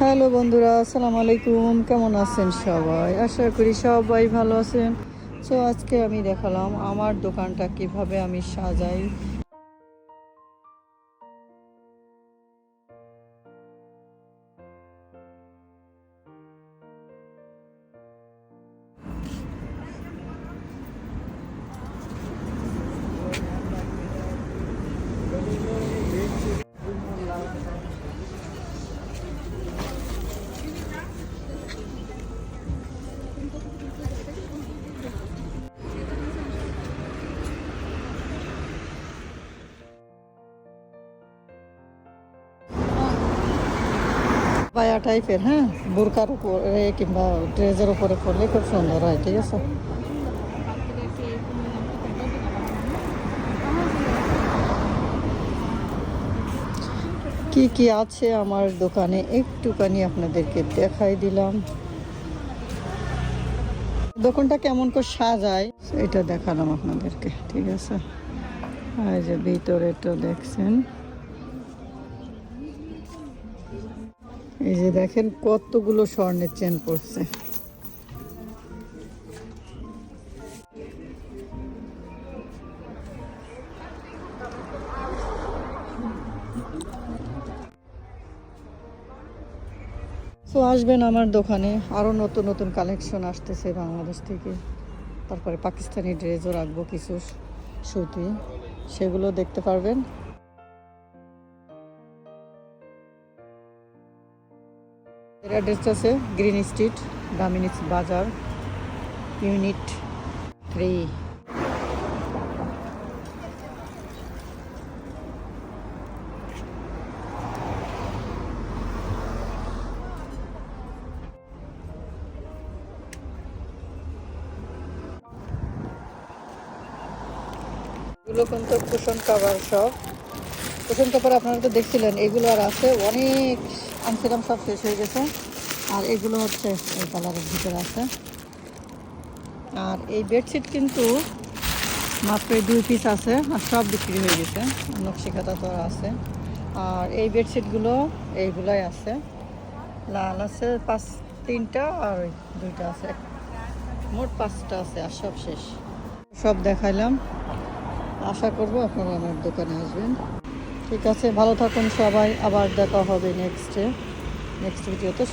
Hello বন্ধুরা, আসসালামু আলাইকুম। কেমন আছেন সবাই? আশা করি সবাই ভালো আছেন। সো আজকে আমি দেখালাম আমার দোকানটা কীভাবে আমি সাজাই। বায়া টাইপের হ্যাঁ? বোরকার উপরে কিংবা ড্রেসের উপরে পরলে খুব সুন্দর হয়, ঠিক আছে? কি কি আছে আমার দোকানে? একটুখানি আপনাদেরকে দেখাই দিলাম। দোকানটা কেমন করে সাজায়? এটা দেখালাম আপনাদেরকে, ঠিক আছে? এই যে ভিতরে তো দেখছেন। এই যে দেখেন কতগুলো স্বর্ণের চেন পড়ছে। তো আসবেন আমার দোকানে আরও নতুন নতুন কালেকশন আসতেছে বাংলাদেশ থেকে। তারপরে পাকিস্তানি ড্রেসও রাখব কিছু সুতি, সেগুলো দেখতে পারবেন। এর অ্যাড্রেসটা আছে গ্রিন স্ট্রিট ডামিনিক্স বাজার ইউনিট থ্রি এগুলো কিন্তু কুশন কাভার সব। কুশন কাভার আপনারা তো দেখছিলেন, এগুলো আর আছে, অনেক আনছিলাম, সব শেষ হয়ে গেছে। আর এগুলো হচ্ছে এই কালারের ভিতরে আছে। আর এই বেডশিট কিন্তু মাত্র দুই পিস আছে আর সব বিক্রি হয়ে গেছে। নকশিকাতা তো আছে। আর এই বেডশিটগুলো এইগুলাই আছে। লাল আছে, পাঁচ তিনটা আর দুইটা আছে। মোট পাঁচটা আছে আর সব শেষ। সব দেখাইলাম। আশা করব আপনারা আমার দোকানে আসবেন। ঠিক আছে, ভালো থাকুন সবাই। আবার দেখা হবে নেক্সটে নেক্সট ভিডিওতে